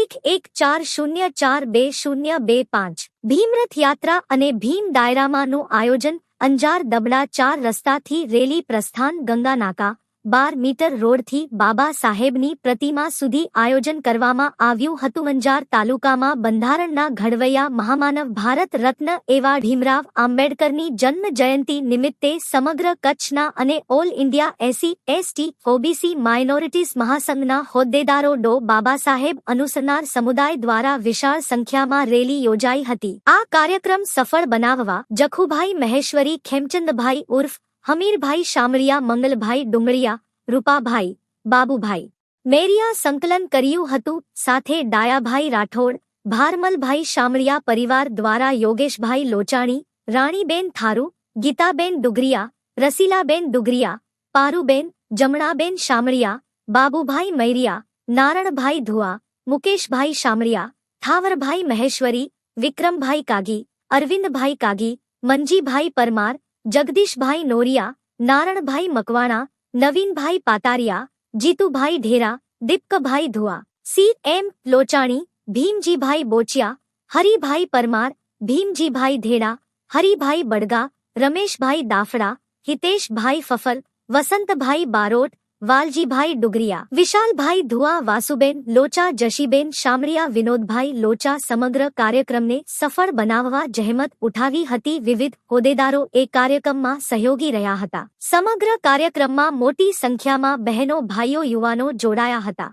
તારીખ એક ચાર શૂન્ય ચાર બે શૂન્ય બે પાંચ. ભીમરથ યાત્રા અને ભીમ ડાયરામાનું આયોજન અંજાર દબડા ચાર રસ્તાથી રેલી પ્રસ્થાન ગંગા નાકા બાર મીટર રોડથી બાબા સાહેબની પ્રતિમા સુધી આયોજન કરવામાં આવ્યું હતું. અંજાર તાલુકામાં બંધારણના ઘડવૈયા મહામાનવ ભારત રત્ન એવા ભીમરાવ આંબેડકરની જન્મ જયંતિ નિમિત્તે સમગ્ર કચ્છના અને all India SC, ST, OBC minorities મહાસંઘના હોદ્દેદારો ડો. બાબા સાહેબ અનુસરનાર સમુદાય દ્વારા વિશાળ સંખ્યામાં રેલી યોજાઈ હતી. આ કાર્યક્રમ સફળ બનાવવા જખુભાઈ મહેશ્વરી, ખેમચંદભાઈ ઉર્ફ હમીરભાઈ શામળિયા, મંગલભાઈ ડુંગળિયા, રૂપાભાઈ બાબુભાઈ. મેરિયા સંકલન કર્યું હતું, સાથે ડાયાભાઈ રાઠોડ, ભારમલભાઈ શામળિયા પરિવાર દ્વારા યોગેશભાઈ લોચાણી, રાણીબેન થારુ, ગીતાબેન ડુગરિયા, રસીલાબેન ડુગરિયા, પારુબેન, જમણાબેન શામળિયા, બાબુભાઈ મૈરિયા, નારણભાઈ ધુઆ, મુકેશભાઈ શામળિયા, થાવરભાઈ મહેશ્વરી, વિક્રમભાઈ કાગી, Arvindbhai કાગી Manjibhai Parmar Jagdishbhai Noriya Naranbhai Makwana Navinbhai Patariya Jitubhai Dhera Deepakbhai Dhua C M Lochani Bhimjibhai Bochiya Haribhai Parmar Bhimjibhai Dheda Haribhai Badga Rameshbhai Dafda Hiteshbhai Fafal Vasantbhai Barot Valjibhai ડુગરિયા, વિશાલભાઈ ધુઆ, વાસુબેન લોચા, જશીબેન શામળિયા વિનોદભાઈ લોચા સમગ્ર કાર્યક્રમને સફળ બનાવવા જહેમત ઉઠાવી હતી. વિવિધ હોદ્દેદારો એ કાર્યક્રમમાં સહયોગી રહ્યા હતા. સમગ્ર કાર્યક્રમમાં મોટી સંખ્યામાં બહેનો, ભાઈઓ, યુવાનો જોડાયા હતા.